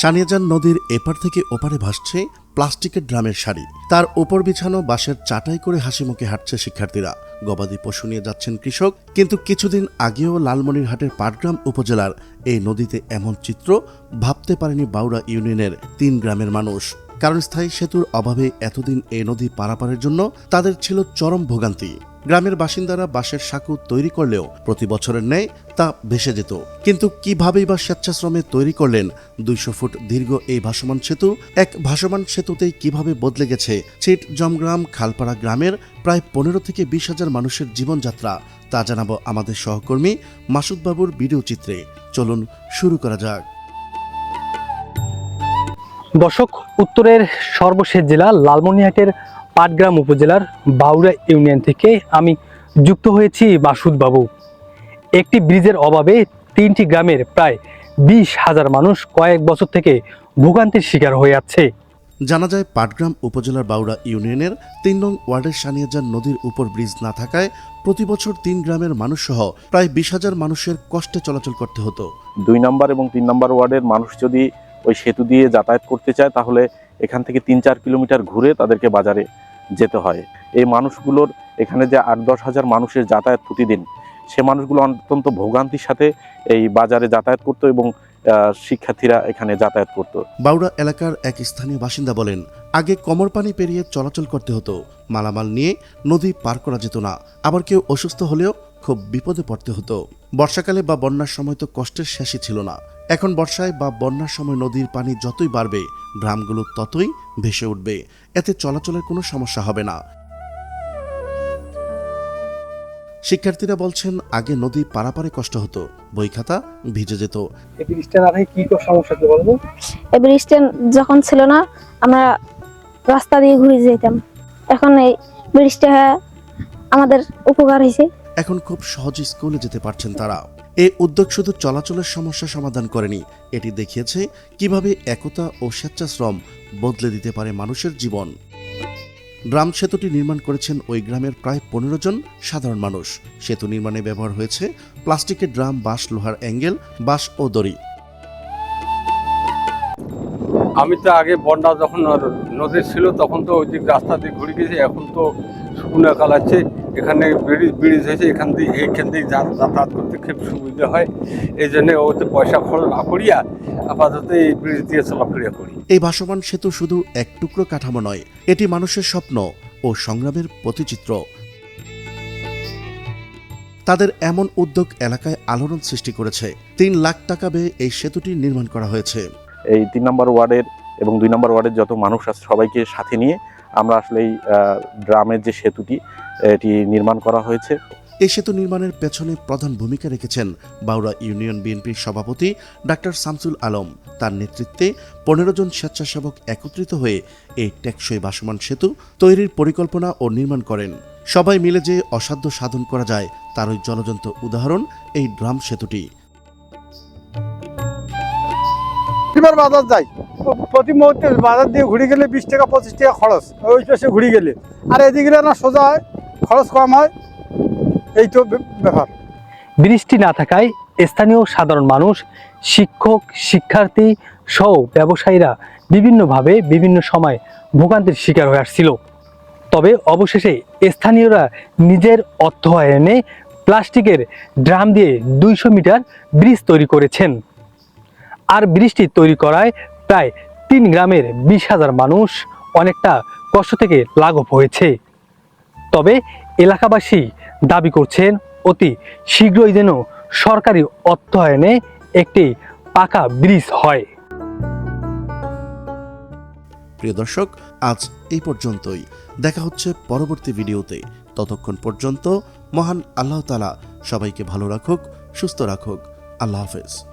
সানিয়াজান নদীর এপার থেকে ওপারে ভাসছে প্লাস্টিকের ড্রামের শাড়ি। তার ওপর বিছানো বাঁশের চাটাই করে হাসি মুখে হাঁটছে শিক্ষার্থীরা। গবাদি পশু নিয়ে যাচ্ছেন কৃষক, কিন্তু কিছুদিন আগেও লালমনিরহাটের পাটগ্রাম উপজেলার এই নদীতে এমন চিত্র ভাবতে পারেনি বাউড়া ইউনিয়নের তিন গ্রামের মানুষ। কারণ স্থায়ী সেতুর অভাবে এতদিন এই নদী পারাপারের জন্য তাদের ছিল চরম ভোগান্তি। গ্রামের বাসিন্দারা বাঁশের সাঁকু তৈরি করলেও প্রতি বছরের ন্যায় তা ভেসে যেত। কিন্তু কিভাবেই বা স্বেচ্ছাশ্রমে তৈরি করলেন দুইশো ফুট দীর্ঘ এই ভাসমান সেতু? এক ভাসমান সেতুতেই কীভাবে বদলে গেছে চিট জমগ্রাম খালপাড়া গ্রামের প্রায় পনেরো থেকে বিশ হাজার মানুষের জীবনযাত্রা তা জানাব আমাদের সহকর্মী মাসুদবাবুর ভিডিও চিত্রে। চলুন শুরু করা যাক। দর্শক, উত্তরের সর্বশেষ জেলা লালমনিরহাটের পাটগ্রাম উপজেলার বাউড়া ইউনিয়ন থেকে আমি যুক্ত হয়েছি মাসুদ বাবু। একটি ব্রিজের অভাবে তিনটি গ্রামের প্রায় বিশ হাজার মানুষ কয়েক বছর থেকে ভোগান্তির শিকার হয়ে যাচ্ছে জানা যায় পাটগ্রাম উপজেলার বাউড়া ইউনিয়নের তিন নং ওয়ার্ডের সানিয়াজান নদীর উপর ব্রিজ না থাকায় প্রতি বছর তিন গ্রামের মানুষসহ প্রায় বিশ হাজার মানুষের কষ্টে চলাচল করতে হতো। দুই নম্বর এবং তিন নম্বর ওয়ার্ডের মানুষ যদি ওই সেতু দিয়ে যাতায়াত করতে চায় তাহলে এখান থেকে তিন চার কিলোমিটার ঘুরে তাদেরকে বাজারে যেতে হয়। এই মানুষগুলোর এখানে যে আট দশ হাজার মানুষের যাতায়াত প্রতিদিন, সে মানুষগুলো অত্যন্ত ভোগান্তির সাথে এই বাজারে যাতায়াত করতো এবং শিক্ষার্থীরা এখানে যাতায়াত করতো। বাউড়া এলাকার এক স্থানীয় বাসিন্দা বলেন, আগে কমর পানি পেরিয়ে চলাচল করতে হতো, মালামাল নিয়ে নদী পার করা যেত না, আবার কেউ অসুস্থ হলেও খুব বিপদে পড়তে হতো। বর্ষাকালে বা বন্যার সময় তো কষ্টের শেষই ছিল না। এখন বর্ষায় বা বন্যার সময় নদীর পানি যতই বাড়বে গ্রামগুলো ততই ভেসে উঠবে। এতে চলাচলের কোনো সমস্যা হবে না। শিক্ষার্থীরা বলছেন আগে নদী পারাপারে কষ্ট হতো বই খাতা ভিজে যেত। কি সমস্যা বলব ব্রিজটা যখন ছিল না আমরা রাস্তা দিয়ে ঘুরে যেতাম। এখন এই ব্রিজটা আমাদের উপকার হয়েছে। এখন খুব সহজে স্কুলে যেতে পারছেন তারা। এই উদ্যোগ শুধু চলাচলের সমস্যা সমাধান করেনি, এটি দেখিয়েছে কীভাবে একতা ও স্বেচ্ছাশ্রম বদলে দিতে পারে মানুষের জীবন। গ্রাম সেতুটি নির্মাণ করেছেন ওই গ্রামের প্রায় পনেরো জন সাধারণ মানুষ। সেতু নির্মাণে ব্যবহার হয়েছে প্লাস্টিকের ড্রাম, বাঁশ, লোহার অ্যাঙ্গেল, বাঁশ ও দড়ি। আমি তো আগে বন্যা যখন নদী ছিল তখন তো ওই দিক রাস্তা দিয়ে ঘুরে গেছি, এখন তো শুকনো কালাচ্ছে এখানে ব্রিজ ব্রিজ হয়েছে এখান দিয়ে এইখান দিয়ে যাতায়াত করতে খুব সুবিধা হয়। এই জন্য ওতে পয়সা খরচ না করিয়া আপাতত এই ব্রিজ দিয়ে চলাফেরা করি। এই ভাসমান সেতু শুধু এক টুকরো কাঠামো নয় এটি মানুষের স্বপ্ন ও সংগ্রামের প্রতিচিত্র। তাদের এমন উদ্যোগ এলাকায় আলোড়ন সৃষ্টি করেছে। তিন লাখ টাকা ব্যয়ে এই সেতুটি নির্মাণ করা হয়েছে। এই তিন নম্বর ওয়ার্ডের এবং দুই নম্বর ওয়ার্ডের যত মানুষ আছে সবাইকে সাথে নিয়ে আমরা আসলে এই আহ, গ্রামের যে সেতুটি এটি নির্মাণ করা হয়েছে। এই সেতু নির্মাণের পেছনে প্রধান ভূমিকা রেখেছেন বাউড়া ইউনিয়ন বিএনপির সভাপতি ডাক্তার শামসুল আলম। তার নেতৃত্বে পনেরো জন স্বেচ্ছাসেবক একত্রিত হয়ে এই টেকসই ভাসমান সেতু তৈরির পরিকল্পনা ও নির্মাণ করেন। সবাই মিলে যে অসাধ্য সাধন করা যায় তারই জলজন্ত উদাহরণ এই ড্রাম সেতুটি। বাজার যাই। প্রতি মুহূর্তে বাজার দিয়ে ঘুরে গেলে বিশ টাকা, পঁচিশ টাকা খরচ। ওই পাশে ঘুরে গেলে। আর এদিকে না সোজা হয়, খরচ কম হয়। এই তো ব্যাপার। ব্রিজটি না থাকায় স্থানীয় সাধারণ মানুষ, শিক্ষক, শিক্ষার্থী সহ ব্যবসায়ীরা বিভিন্নভাবে বিভিন্ন সময় ভোগান্তির শিকার হয়ে আসছিল। তবে অবশেষে স্থানীয়রা নিজের অর্থায়নে প্লাস্টিকের ড্রাম দিয়ে দুইশো মিটার ব্রিজ তৈরি করেছেন। আর ব্রিজটি তৈরি করায় প্রায় তিন গ্রামের বিশ হাজার মানুষ অনেকটা কষ্ট থেকে লাঘব হয়েছে। তবে এলাকাবাসী দাবি করছেন, অতি শীঘ্রই যেন সরকারি অর্থায়নে একটি পাকা ব্রিজ হয়। প্রিয় দর্শক, আজ এই পর্যন্তই। দেখা হচ্ছে পরবর্তী ভিডিওতে। ততক্ষণ পর্যন্ত মহান আল্লাহ তালা সবাইকে ভালো রাখুক, সুস্থ রাখুক। আল্লাহ হাফেজ।